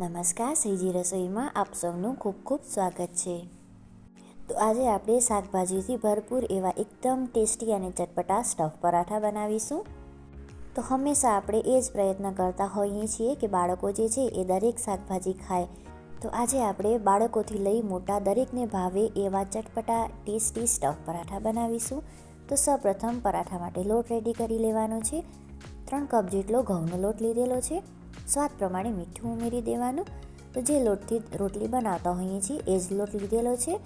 નમસ્કાર, શ્રીજી રસોઈમાં આપ સૌનું ખૂબ ખૂબ સ્વાગત છે. તો આજે આપણે શાકભાજીથી ભરપૂર એવા એકદમ ટેસ્ટી અને ચટપટા સ્ટફ પરાઠા બનાવીશું. તો હંમેશા આપણે એ જ પ્રયત્ન કરતા હોઈએ છીએ કે બાળકો જે છે એ દરેક શાકભાજી ખાય. તો આજે આપણે બાળકોથી લઈ મોટા દરેકને ભાવે એવા ચટપટા, ટેસ્ટી સ્ટફ પરાઠા બનાવીશું. તો સૌપ્રથમ પરાઠા માટે લોટ રેડી કરી લેવાનો છે. ત્રણ કપ જેટલો ઘઉંનો લોટ લીધેલો છે. સ્વાદ પ્રમાણે મીઠું ઉમેરી દેવાનું. તો જે લોટથી રોટલી બનાવતા હોઈએ છીએ, એ જ લોટ લીધેલો છે.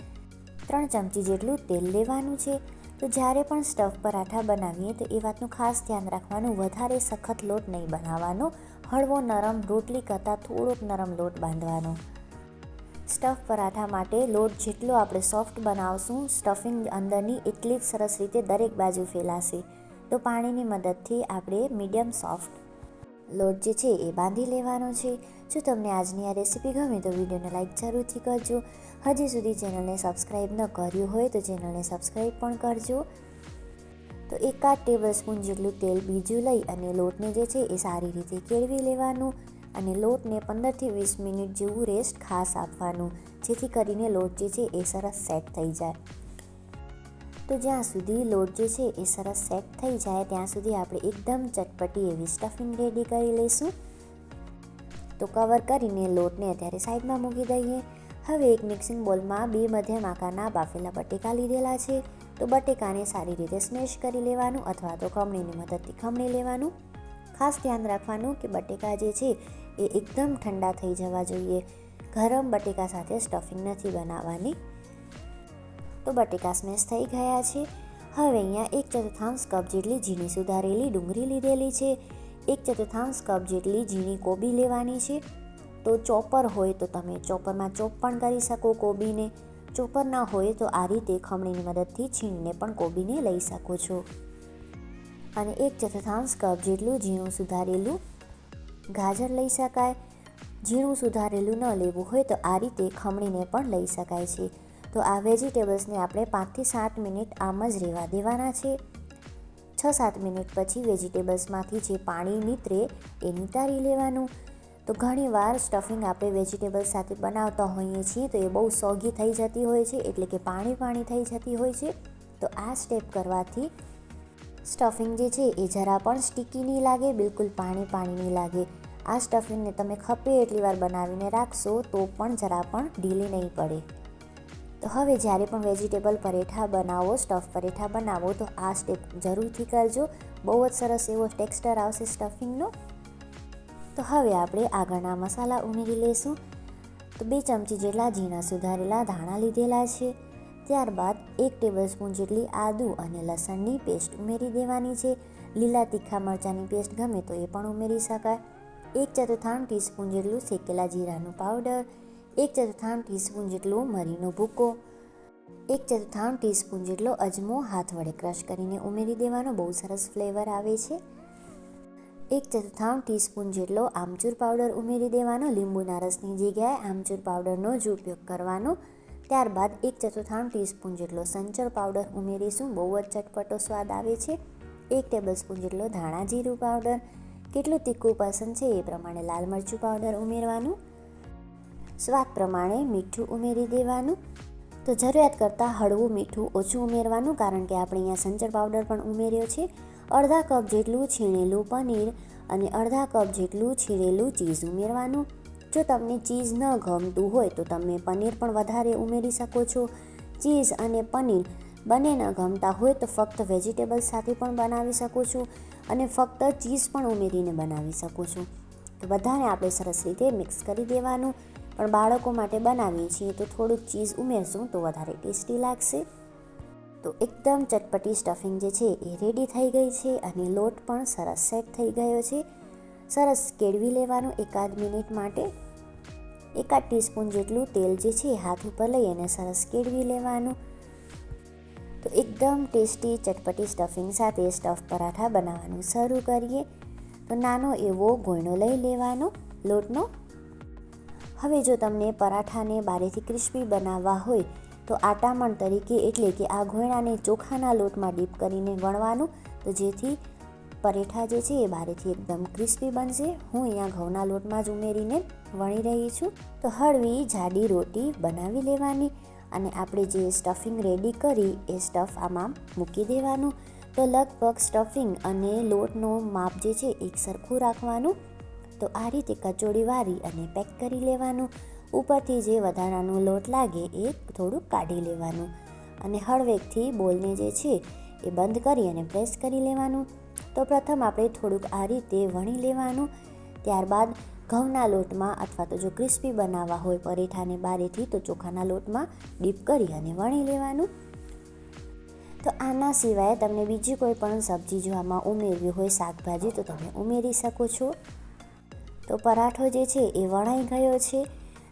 ત્રણ ચમચી જેટલું તેલ લેવાનું છે. તો જ્યારે પણ સ્ટફ પરાઠા બનાવીએ, તો એ વાતનું ખાસ ધ્યાન રાખવાનું. વધારે સખત લોટ નહીં બનાવવાનો. હળવો નરમ રોટલી કરતાં થોડોક નરમ લોટ બાંધવાનો. સ્ટફ પરાઠા માટે લોટ જેટલો આપણે સોફ્ટ બનાવશું, સ્ટફિંગ અંદરની એટલી જ સરસ રીતે દરેક બાજુ ફેલાશે. તો પાણીની મદદથી આપણે મીડિયમ સોફ્ટ લોટ જે છે એ બાંધી લેવાનો છે. જો તમને આજની આ રેસીપી ગમે તો વિડીયોને લાઇક જરૂરથી કરજો. હજી સુધી ચેનલને સબસ્ક્રાઈબ ન કર્યું હોય તો ચેનલને સબસ્ક્રાઈબ પણ કરજો. તો એકાદ ટેબલ સ્પૂન જેટલું તેલ બીજું લઈ અને લોટને જે છે એ સારી રીતે કેળવી લેવાનું અને લોટને પંદરથી વીસ મિનિટ જેવું રેસ્ટ ખાસ આપવાનું, જેથી કરીને લોટ જે છે એ સરસ સેટ થઈ જાય. તો જ્યાં સુધી લોટ જે છે એ સરસ સેટ થઈ જાય, ત્યાં સુધી આપણે એકદમ ચટપટી એવી સ્ટફિંગ રેડી કરી લઈશું. તો કવર કરીને લોટને અત્યારે સાઈડમાં મૂકી દઈએ. હવે એક મિક્સિંગ બોલમાં બે મધ્યમ આકારના બાફેલા બટેકા લીધેલા છે. તો બટેકાને સારી રીતે સ્મેશ કરી લેવાનું અથવા તો ખમણીની મદદથી ખમણી લેવાનું. ખાસ ધ્યાન રાખવાનું કે બટેકા જે છે એ એકદમ ઠંડા થઈ જવા જોઈએ. ગરમ બટેકા સાથે સ્ટફિંગ નથી બનાવવાની. તો બટેકા સ્મેશ થઈ ગયા છે. હવે અહીંયા એક ચતુર્થાંશ કપ જેટલી ઝીણી સુધારેલી ડુંગળી લીધેલી છે. એક ચતુર્થાંશ કપ જેટલી ઝીણી કોબી લેવાની છે. તો ચોપર હોય તો તમે ચોપરમાં ચોપ પણ કરી શકો કોબીને. ચોપર ના હોય તો આ રીતે ખમણીની મદદથી છીણીને પણ કોબીને લઈ શકો છો. અને એક ચતુર્થાંશ કપ જેટલું ઝીણું સુધારેલું ગાજર લઈ શકાય. ઝીણું સુધારેલું ન લેવું હોય તો આ રીતે ખમણીને પણ લઈ શકાય છે. તો આ વેજીટેબલ્સને આપણે પાંચથી સાત મિનિટ આમ જ રહેવા દેવાના છે. છ સાત મિનિટ પછી વેજીટેબલ્સમાંથી જે પાણી નીતરે એ નિતારી લેવાનું. તો ઘણીવાર સ્ટફિંગ આપણે વેજીટેબલ્સ સાથે બનાવતા હોઈએ છીએ તો એ બહુ સોગી થઈ જતી હોય છે, એટલે કે પાણી પાણી થઈ જતી હોય છે. તો આ સ્ટેપ કરવાથી સ્ટફિંગ જે છે એ જરા પણ સ્ટીકી નહીં લાગે, બિલકુલ પાણી પાણી નહીં લાગે. આ સ્ટફિંગને તમે ખપે એટલી વાર બનાવીને રાખશો તો પણ જરા પણ ઢીલી નહીં પડે. તો હવે જ્યારે પણ વેજીટેબલ પરેઠા બનાવો, સ્ટફ પરેઠા બનાવો, તો આ સ્ટેપ જરૂરથી કરજો. બહુ જ સરસ એવો ટેક્સચર આવશે સ્ટફિંગનો. તો હવે આપણે આગળના મસાલા ઉમેરી લઈશું. તો બે ચમચી જેટલા ઝીણા સુધારેલા ધાણા લીધેલા છે. ત્યારબાદ એક ટેબલ સ્પૂન જેટલી આદુ અને લસણની પેસ્ટ ઉમેરી દેવાની છે. લીલા તીખા મરચાંની પેસ્ટ ગમે તો એ પણ ઉમેરી શકાય. એક ચતુર્થાંશ ટીસ્પૂન જેટલું શેકેલા જીરાનું પાવડર એક ચતુર્થાંશ ટીસ્પૂન જેટલું મરીનો ભૂકો, એક ચતુર્થાંશ ટીસ્પૂન જેટલો અજમો હાથ વડે ક્રશ કરીને ઉમેરી દેવાનો. બહુ સરસ ફ્લેવર આવે છે. એક ચતુર્થાંશ ટીસ્પૂન જેટલો આમચૂર પાવડર ઉમેરી દેવાનો. લીંબુના રસની જગ્યાએ આમચૂર પાવડરનો જ ઉપયોગ કરવાનો. ત્યારબાદ એક ચતુર્થાંશ ટીસ્પૂન જેટલો સંચળ પાવડર ઉમેરીશું. બહુ જ ચટપટો સ્વાદ આવે છે. એક ટેબલ સ્પૂન જેટલો ધાણા જીરું પાવડર. કેટલું તીખું પસંદ છે એ પ્રમાણે લાલ મરચું પાવડર ઉમેરવાનું. સ્વાદ પ્રમાણે મીઠું ઉમેરી દેવાનું. તો જરૂરિયાત કરતાં હળવું મીઠું ઓછું ઉમેરવાનું, કારણ કે આપણે અહીંયા સંચર પાવડર પણ ઉમેર્યો છે. અડધા કપ જેટલું છીણેલું પનીર અને અડધા કપ જેટલું છીણેલું ચીઝ ઉમેરવાનું. જો તમને ચીઝ ન ગમતું હોય તો તમે પનીર પણ વધારે ઉમેરી શકો છો. ચીઝ અને પનીર બંને ન ગમતા હોય તો ફક્ત વેજીટેબલ્સ સાથે પણ બનાવી શકો છો અને ફક્ત ચીઝ પણ ઉમેરીને બનાવી શકો છો. તો બધાને આપણે સરસ રીતે મિક્સ કરી દેવાનું. પણ બાળકો માટે બનાવીએ છીએ તો થોડુંક ચીઝ ઉમેરશું તો વધારે ટેસ્ટી લાગશે. તો એકદમ ચટપટી સ્ટફિંગ જે છે એ રેડી થઈ ગઈ છે અને લોટ પણ સરસ સેટ થઈ ગયો છે. સરસ કેળવી લેવાનું એકાદ મિનિટ માટે. એકાદ ટીસ્પૂન જેટલું તેલ જે છે હાથ ઉપર લઈ અને સરસ કેળવી લેવાનું. તો એકદમ ટેસ્ટી ચટપટી સ્ટફિંગ સાથે સ્ટફ પરાઠા બનાવવાનું શરૂ કરીએ. તો નાનો એવો ગોયણો લઈ લેવાનો લોટનો. હવે જો તમને પરાઠાને બારેથી ક્રિસ્પી બનાવવા હોય, તો આટામણ તરીકે એટલે કે આ ઘોયણાને ચોખાના લોટમાં ડીપ કરીને વણવાનું તો જેથી પરેઠા જે છે એ બારેથી એકદમ ક્રિસ્પી બનશે. હું અહીંયા ઘઉંના લોટમાં જ ઉમેરીને વણી રહી છું. તો હળવી, જાડી રોટી બનાવી લેવાની અને આપણે જે સ્ટફિંગ રેડી કરી એ સ્ટફ આમાં મૂકી દેવાનું. તો લગભગ સ્ટફિંગ અને લોટનો માપ જે છે એક સરખું રાખવાનું. તો આ રીતે કચોડી વારી અને પેક કરી લેવાનું. ઉપરથી જે વધારાનો લોટ લાગે એ થોડુંક કાઢી લેવાનું. અને હળવેકથી બોલને જે છે એ બંધ કરી અને પ્રેસ કરી લેવાનું. તો પ્રથમ આપણે થોડુંક આ રીતે વણી લેવાનું. ત્યારબાદ ઘઉંના લોટમાં અથવા તો જો ક્રિસ્પી બનાવવા હોય પરેઠાને બારેથી તો ચોખાના લોટમાં ડીપ કરી અને વણી લેવાનું. તો આના સિવાય તમને બીજી કોઈ પણ સબ્જી જો આમાં ઉમેરવી હોય શાકભાજી તો તમે ઉમેરી શકો છો. તો પરાઠો જે છે એ વણાઈ ગયો છે.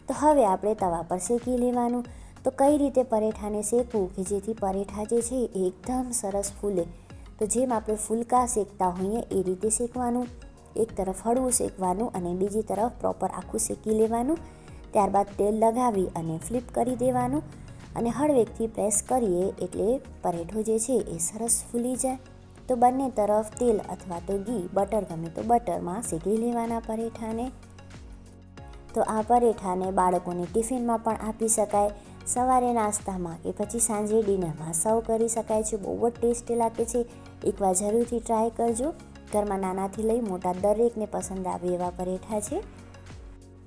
તો હવે આપણે તવા પર શેકી લેવાનું. તો કઈ રીતે પરેઠાને શેકવું કે જેથી પરેઠા જે છે એ એકદમ સરસ ફૂલે? તો જેમ આપણે ફૂલકા શેકતા હોઈએ એ રીતે શેકવાનું. એક તરફ હળવું શેકવાનું અને બીજી તરફ પ્રોપર આખું શેકી લેવાનું. ત્યારબાદ તેલ લગાવી અને ફ્લિપ કરી દેવાનું. અને હળવેકથી પ્રેસ કરીએ એટલે પરેઠો જે છે એ સરસ ફૂલી જાય. તો બંને તરફ તેલ અથવા તો ઘી, બટર, ગમે તો બટરમાં શેકી લેવાના પરેઠાને. તો આ પરેઠાને બાળકોને ટિફિનમાં પણ આપી શકાય. સવારે નાસ્તામાં કે પછી સાંજે ડિનરમાં સર્વ કરી શકાય છે. બહુ જ ટેસ્ટી લાગે છે. એકવાર જરૂરથી ટ્રાય કરજો. ઘરમાં નાનાથી લઈ મોટા દરેકને પસંદ આવે એવા પરેઠા છે.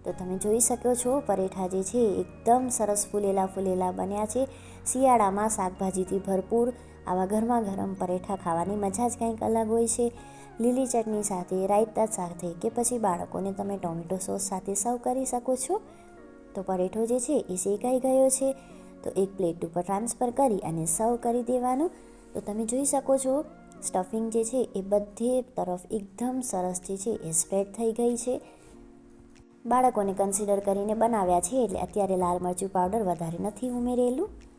તો તમે જોઈ શકો છો, પરેઠા જે છે, એકદમ સરસ ફૂલેલા ફૂલેલા બન્યા છે. શિયાળામાં શાકભાજીથી ભરપૂર આવા ગરમા ગરમ પરેઠા ખાવાની મજા જ કંઈક અલગ હોય છે. લીલી ચટણી સાથે, રાયતા સાથે કે પછી બાળકોને તમે ટોમેટો સોસ સાથે સર્વ કરી શકો છો. તો પરેઠો જે છે એ શેકાઈ ગયો છે. તો એક પ્લેટ ઉપર ટ્રાન્સફર કરી અને સર્વ કરી દેવાનું. તો તમે જોઈ શકો છો, સ્ટફિંગ જે છે એ બધે તરફ એકદમ સરસ જે છે એ સ્પ્રેડ થઈ ગઈ છે. બાળકોને કન્સિડર કરીને બનાવ્યા છે એટલે અત્યારે લાલ મરચું પાવડર વધારે નથી ઉમેરેલું.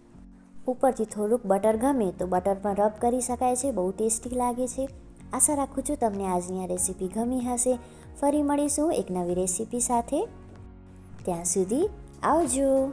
ઉપરથી થોડુંક બટર ગમે તો બટર પણ રબ કરી શકાય છે, બહુ ટેસ્ટી લાગે છે. આશા રાખું છું તમને આજની આ રેસીપી ગમી હશે. ફરી મળીશું એક નવી રેસીપી સાથે. ત્યાં સુધી આવજો.